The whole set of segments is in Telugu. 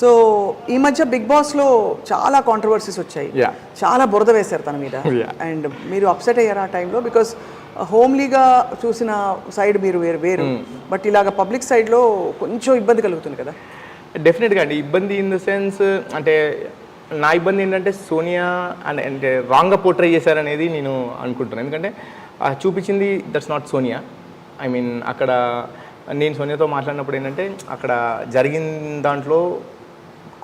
సో ఈ మధ్య బిగ్ బాస్లో చాలా కాంట్రవర్సీస్ వచ్చాయి. చాలా బురద వేశారు తన మీద. అండ్ మీరు అప్సెట్ అయ్యారు ఆ టైంలో బికాస్ హోమ్లీగా చూసిన సైడ్ మీరు వేరు వేరు. Hmm. బట్ ఇలాగ పబ్లిక్ సైడ్లో కొంచెం ఇబ్బంది కలుగుతుంది కదా? డెఫినెట్గా అండి. ఇబ్బంది ఇన్ ద సెన్స్ అంటే నా ఇబ్బంది ఏంటంటే సోనియా అండ్ అంటే రాంగ్గా పోర్ట్రే చేశారనేది నేను అనుకుంటున్నాను. ఎందుకంటే చూపించింది that's not Sonia I mean అక్కడ నేను సోనియాతో మాట్లాడినప్పుడు ఏంటంటే అక్కడ జరిగిన దాంట్లో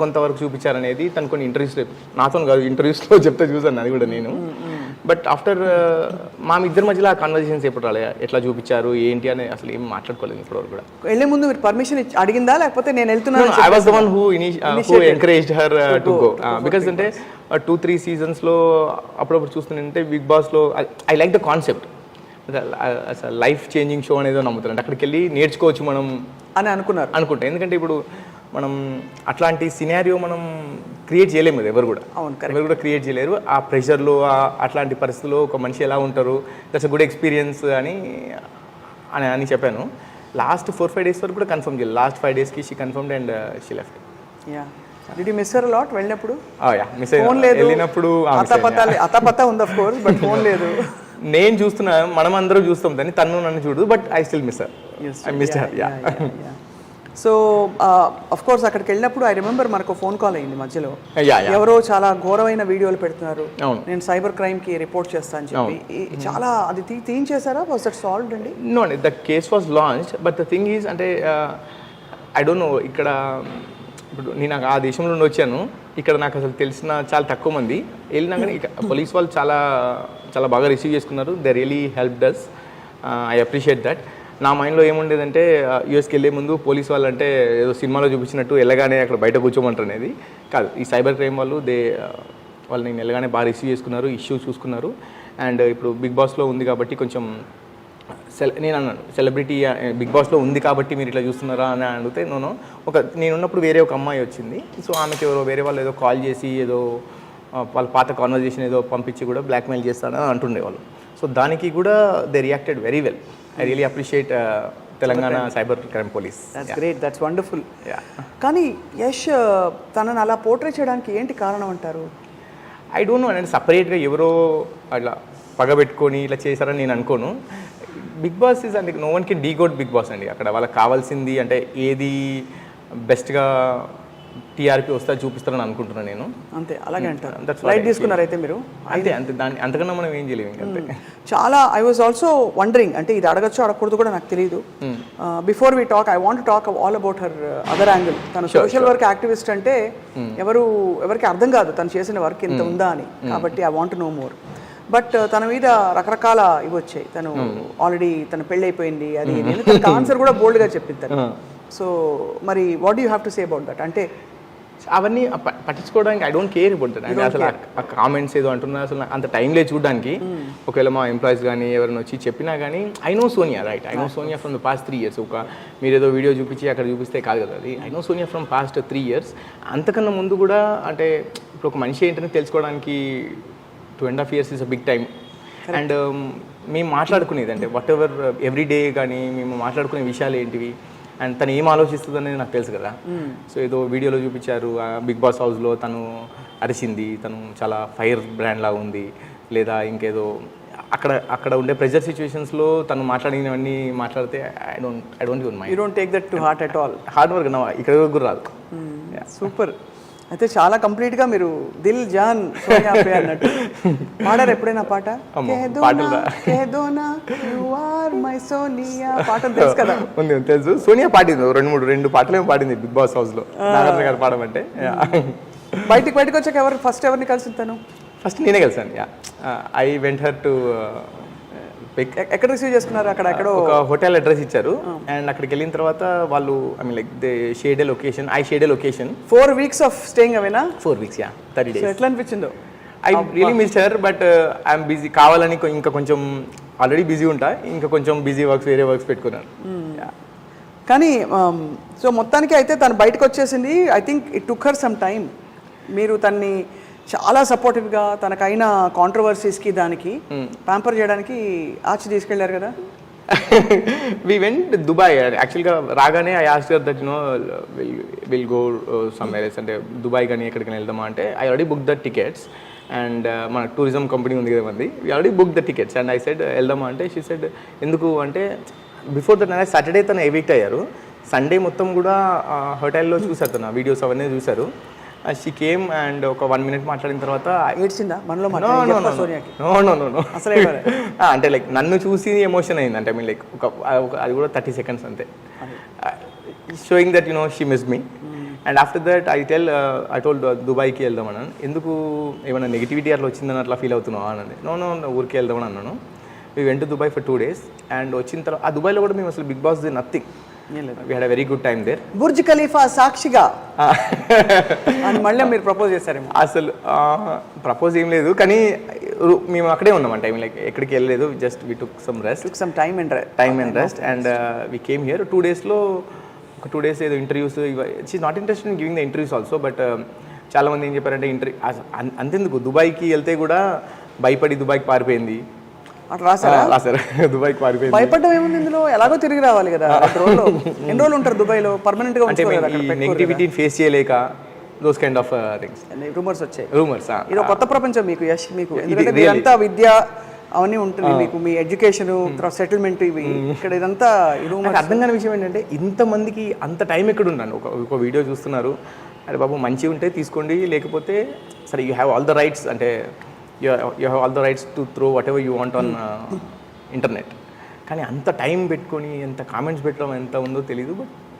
కొంతవరకు చూపించారనేది తను కొన్ని ఇంటర్వ్యూస్ నాతో కాదు ఇంటర్వ్యూస్లో చెప్తే చూసాను అది కూడా నేను. బట్ ఆఫ్టర్ మా ఇద్దరి మధ్యలో ఆ కన్వర్జేషన్స్ ఎప్పుడు రాలే. ఎట్లా చూపించారు ఏంటి అని అసలు ఏం మాట్లాడుకోలేదు ఇప్పటివరకు కూడా. వెళ్ళే ముందు మీరు పర్మిషన్ అడిగిందా? లేకపోతే నేను వెళ్తున్నాను I was the one who who encourage her to go because అంటే టూ త్రీ సీజన్స్లో అప్పుడప్పుడు చూస్తుంటే బిగ్ బాస్లో I like the concept life changing show అనేది నమ్ముతాను అక్కడికి వెళ్ళి నేర్చుకోవచ్చు మనం అని అనుకున్నారు. అనుకుంటా. ఎందుకంటే ఇప్పుడు మనం అట్లాంటి సినారియో మనం క్రియేట్ చేయలేము కదా ఎవరు కూడా. అవును, ఎవరు కూడా క్రియేట్ చేయలేరు. ఆ ప్రెషర్లో అట్లాంటి పరిస్థితుల్లో ఒక మనిషి ఎలా ఉంటారు దట్స్ అ గుడ్ ఎక్స్పీరియన్స్ అని అని అని చెప్పాను. లాస్ట్ ఫోర్ ఫైవ్ డేస్ వరకు కూడా కన్ఫర్మ్ చేయాలి లాస్ట్ ఫైవ్ డేస్కి she confirmed and she left yeah did you miss her lot వెళ్ళినప్పుడు? యా మిస్ ఫోన్ లేదు. వెళ్ళినప్పుడు అతపత అతపత ఉంది ఆఫ్ కోర్స్ బట్ ఫోన్ లేదు. నేను చూస్తున్నా మనం అందరూ చూస్తాం దాన్ని తను నన్ను చూడు but I still miss I miss yeah so of course అక్కడికి వెళ్ళినప్పుడు ఐ రిమెంబర్ మనకు ఫోన్ కాల్ అయింది మధ్యలో. ఎవరో చాలా ఘోరమైన వీడియోలు పెడుతున్నారు. నేను సైబర్ క్రైమ్కి రిపోర్ట్ చేస్తా అని చెప్పి. చాలా అది తీ తీయించేశారా వాస్ దట్ సాల్వ్డ్ అండి? నో అండి the case was launch but the thing is అంటే ఐ డోంట్ నో ఇక్కడ ఇప్పుడు నేను ఆ దేశంలో నుండి వచ్చాను. ఇక్కడ నాకు అసలు తెలిసిన చాలా తక్కువ మంది. వెళ్ళినా కానీ పోలీస్ వాళ్ళు చాలా చాలా బాగా రిసీవ్ చేసుకున్నారు. They really help does I appreciate that నా మైండ్లో ఏముండేదంటే uh, యూఎస్కి వెళ్ళే ముందు పోలీస్ వాళ్ళు అంటే ఏదో సినిమాలో చూపించినట్టు వెళ్ళగానే అక్కడ బయట కూర్చోమంటారు అనేది కాదు ఈ సైబర్ క్రైమ్ వాళ్ళు దే వాళ్ళు నేను వెళ్ళగానే బాగా రిసీవ్ చేసుకున్నారు ఇష్యూ చూసుకున్నారు. అండ్ uh, ఇప్పుడు బిగ్ బాస్లో ఉంది కాబట్టి కొంచెం నేను అన్నాను సెలబ్రిటీ బిగ్ బాస్లో ఉంది కాబట్టి మీరు ఇట్లా చూస్తున్నారా? అని అడిగితే నేను ఒక నేను ఉన్నప్పుడు వేరే ఒక అమ్మాయి వచ్చింది. సో ఆమెకి ఎవరో వేరే వాళ్ళు ఏదో కాల్ చేసి ఏదో వాళ్ళ పాత కాన్వర్జేషన్ ఏదో పంపించి కూడా బ్లాక్మెయిల్ చేస్తానని అంటుండేవాళ్ళు సో దానికి కూడా they reacted very well I really appreciate Telangana cyber crime police that's great that's wonderful కానీ యష్ తనని అలా పోర్ట్రే చేయడానికి ఏంటి కారణం అంటారు? ఐ డోంట్ నో అంటే సపరేట్గా ఎవరో అట్లా పగబెట్టుకొని ఇట్లా చేశారని నేను అనుకోను. బిగ్ బాస్ ఇస్ అంటే నో వన్కి డీ గోట్ బిగ్ బాస్ అండి. అక్కడ వాళ్ళకి కావాల్సింది అంటే ఏది బెస్ట్గా టీఆర్పీ వస్తా చూపిస్తారని అనుకుంటున్నాను నేను. అంతే అలాగే అంటారు. Hmm. What లైట్ I తీసుకున్నారు అయితే మీరు. అంతే అంతే. దాన్ని అంతకన్నా మనం ఏం చేయలేము ఇంకంతే. చాలా ఐ వాజ్ ఆల్సో వండరింగ్ అంటే ఇది అడగచ్చు అడగకూడదు కూడా నాకు తెలియదు Hmm. Before we talk I want talk all about her other angle తను సోషల్ వర్క్ యాక్టివిస్ట్ అంటే Hmm. ఎవరు ఎవరికి అర్థం కాదు తను చేసిన వర్క్ ఇంత ఉందా అని. Hmm. కాబట్టి I want know more but తన మీద రకరకాల ఇవి వచ్చాయి. తను Hmm. ఆల్రెడీ తన పెళ్ళి అయిపోయింది అది ఇది. అని. తనకి ఆన్సర్ కూడా bold గా చెప్పింది తను. Hmm. సో మరి what you have to say about that అంటే అవన్నీ పట్టించుకోవడానికి ఐ డోంట్ కేర్ అంటే అసలు ఆ- కామెంట్స్ ఏదో అంటున్నారు అసలు అంత టైం లేదు చూడడానికి. ఒకవేళ మా ఎంప్లాయీస్ కానీ ఎవరైనా వచ్చి చెప్పినా కానీ I know Sonia right I know Sonia from the past three years ఒక మీరు ఏదో వీడియో చూపించి అక్కడ చూపిస్తే కాదు కదా అది. I know Sonia from past three years అంతకన్నా ముందు కూడా అంటే ఇప్పుడు ఒక మనిషి ఏంటని తెలుసుకోవడానికి two and half years is a big time and మేము మాట్లాడుకునేది అంటే వాట్ ఎవర్ ఎవ్రీ డే కానీ మేము మాట్లాడుకునే విషయాలు ఏంటివి? అండ్ తను ఏం ఆలోచిస్తుంది అనేది నాకు తెలుసు కదా. సో ఏదో వీడియోలో చూపించారు బిగ్ బాస్ హౌస్లో తను అరిసింది తను చాలా ఫైర్ బ్రాండ్ లాగా ఉంది. లేదా ఇంకేదో అక్కడ అక్కడ ఉండే ప్రెజర్ సిచ్యువేషన్స్లో తను మాట్లాడినవన్నీ మాట్లాడితే I don't I don't Yoon you mind don't take that to heart at all hard work నా ఇక్కడ కూడా రాదు. సూపర్ అయితే చాలా కంప్లీట్గా మీరు దిల్ జాన్ అన్నట్టు. పాడారు ఎప్పుడైనా పాట? అమ్మో, "కేదోనా, పాటలు తెలుసు కదా? ఉంది తెలుసు. సోనియా పాడింది రెండు మూడు రెండు పాటలు ఏమో పాడింది బిగ్ బాస్ హౌస్లో. నాగార్జున గారు పాడమంటే బయటికి బయటకు వచ్చాక ఎవరు ఫస్ట్ ఎవరిని కలిసి తను? ఫస్ట్ నేనే కలిసాను yeah. I went her to ఎక్కడ రిసీవ్ చేసుకున్నారు? అక్కడ ఎక్కడో ఒక హోటల్ అడ్రస్ ఇచ్చారు. అండ్ అక్కడికి వెళ్ళిన తర్వాత వాళ్ళు I mean like they shady location I shady location four weeks of staying అవేనా four weeks yeah thirty days ఎట్లా అనిపించిందో? I really miss her but I'm busy కావాలని ఇంకా కొంచెం ఆల్రెడీ బిజీ ఉంటా. ఇంకా కొంచెం బిజీ వర్క్స్ వేరే వర్క్స్ పెట్టుకున్నాను Yeah. కానీ సో మొత్తానికి అయితే తను బయటకు వచ్చేసింది. I think it took her some time మీరు తన్ని చాలా సపోర్టివ్గా తనకైన కాంట్రవర్సీస్కి దానికి ప్యాంపర్ చేయడానికి ఆచి తీసుకెళ్ళారు కదా. వి వెంట్ దుబాయ్ యాక్చువల్గా రాగానే I asked that no will will go some else అంటే దుబాయ్ కానీ ఎక్కడికైనా వెళ్దామా అంటే I already book the tickets and మన టూరిజం కంపెనీ ఉంది కదా మంది. We already book the tickets and I said వెళ్దామా? అంటే షీ సెడ్ ఎందుకు? అంటే బిఫోర్ దట్ సాటర్డే తను ఎవిక్ట్ అయ్యారు? సండే మొత్తం కూడా హోటల్లో చూసారు తన వీడియోస్ అవన్నీ చూశారు. షీ కేమ్ అండ్ ఒక వన్ మినిట్ మాట్లాడిన తర్వాత ఏడ్చిందా? మనలో. అసలే. ఆ, అంటే లైక్ నన్ను చూసి ఎమోషన్ అయింది. అంటే మీన్ లైక్ ఒక అది కూడా థర్టీ సెకండ్స్ అంతే. Showing that you know she miss me and after that I tell I told దుబాయ్కి వెళ్దాం అన్నాను. ఎందుకు ఏమైనా నెగిటివిటీ అట్లా వచ్చిందని అట్లా ఫీల్ అవుతున్నావు అన్నది. నో నో ఊరికి వెళ్దామని అన్నాను. We went Dubai for two days and వచ్చిన తర్వాత ఆ దుబాయ్లో కూడా మేము అసలు Bigg Boss nothing had a very good time there Burj Khalifa సాక్షిగా. అని మళ్ళీ మీరు ప్రపోజ్ చేశారేమో. అసలు ప్రపోజ్ ఏం లేదు. కానీ మేము అక్కడే ఉన్నామంట ఐ మీన్ లైక్ ఎక్కడికి వెళ్ళలేదు. Just we took some rest took some time and time and rest and we came here two డేస్లో ఒక టూ డేస్ ఏదో interviews she not interested in giving the interviews also but చాలా మంది ఏం చెప్పారంటే ఇంటర్వ్యూ అంతెందుకు? దుబాయ్కి వెళ్తే కూడా భయపడి దుబాయ్కి పారిపోయింది. అట్లా రాశారా? సార్ దుబాయ్కి పారిపోయింది భయపడడం ఏముంది ఇందులో? ఎలాగో తిరిగి రావాలి కదా. రోజులు ఎన్ని రోజులు ఉంటారు దుబాయ్లో? పర్మనెంట్గా అంటే నెగిటివిటీని ఫేస్ చేయలేక those kind of things rumours వచ్చాయి. రూమర్స్ ఇది కొత్త ప్రపంచం మీకు యశ్ మీకు. ఎందుకంటే. మీరంతా విద్య అవన్నీ ఉంటుంది మీకు మీ ఎడ్యుకేషన్ తర్వాత సెటిల్మెంట్ ఇవి. ఇక్కడ ఇదంతా ఈ నాకు అర్థం కాని విషయం ఏంటంటే ఇంతమందికి అంత టైం ఎక్కడ ఉన్నాను ఒక ఒక వీడియో చూస్తున్నారు. అరే బాబు మంచిగా ఉంటే తీసుకోండి. లేకపోతే సరే you have all the rights అంటే you you have all the rights to throw whatever you want on internet కానీ అంత టైం పెట్టుకొని ఎంత కామెంట్స్ పెట్టడం ఎంత ఉందో తెలియదు బట్